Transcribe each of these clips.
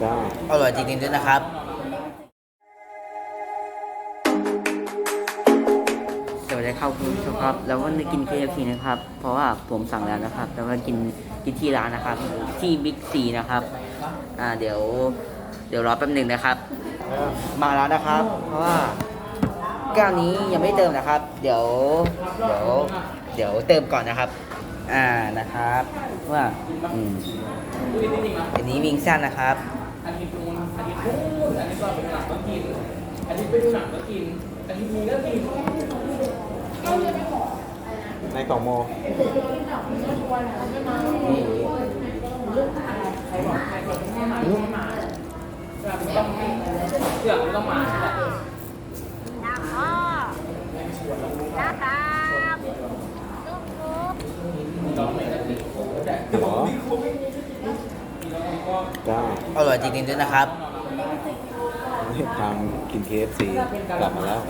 ได้อร่อยจริงๆด้วยนะครับ สวัสดีครับคุณผู้ชมครับ แล้ววันนี้กิน KFC นะครับ เพราะว่าผมสั่งแล้วนะครับ แล้วก็กินกินที่ร้านนะครับ ที่บิ๊กซีนะครับ อ่าเดี๋ยว เดี๋ยวรอแป๊บหนึ่งนะครับ มาแล้วนะครับ เพราะว่าแก้วนี้ยังไม่เติมนะครับ เดี๋ยว เดี๋ยว เดี๋ยวเติมก่อนนะครับ อ่านะครับ ว่า อืมอันนี้วิงสั้นนะครับ นอาทิตย์นู้นอาทิตย์ก่อนเป็นหลังก็กินอาทิตย์ไปดูหนังก็กินอาทิตย์นี้ก็กินในกล่องโมนี่เกือบไม่ต้องเกือบไม่ต้องมานะพ่อนะครับลูกคุกหรอได้อร่อยจริงๆด้วยนะครับ ทางกิน KFC กลับมาแล้ว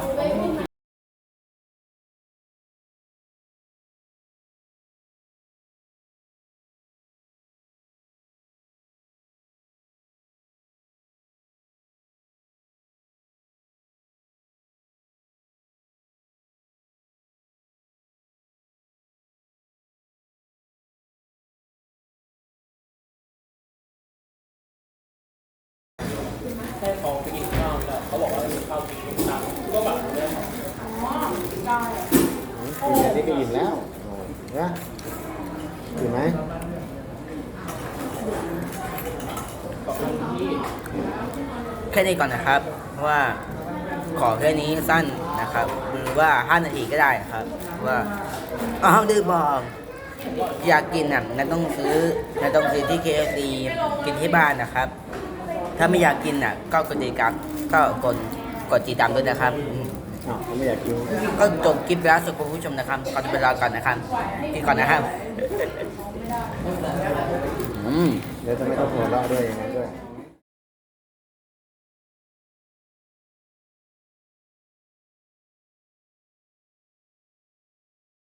แค่ท้อ เขาบอกว่ามีข้าวกินทุกครั้งก็แบบเรื่องของกินอันนี้ก็อิ่มแล้วโอ้ยนะอิ่มไหมแค่นี้ก่อนนะครับว่าขอแค่นี้สั้นนะครับหรือว่า 5 นาทีก็ได้ครับ ว่าอ้าวดื้อบอกอยากกินอะงั้นต้องซื้องั้นต้องซื้อที่ KFC กินที่บ้านนะครับ ถ้าไม่อยากกินอะ ก็กดติดตามก็กดกดติดตามด้วยนะครับอืมอ้าวเขาไม่อยากกินก็จบคลิปไปแล้วสำหรับคุณผู้ชมนะครับก่อนจะไปรอก่อนนะครับกินก่อนนะครับอืม แล้วจะไม่ต้องหัวเราะด้วยยังไงด้วย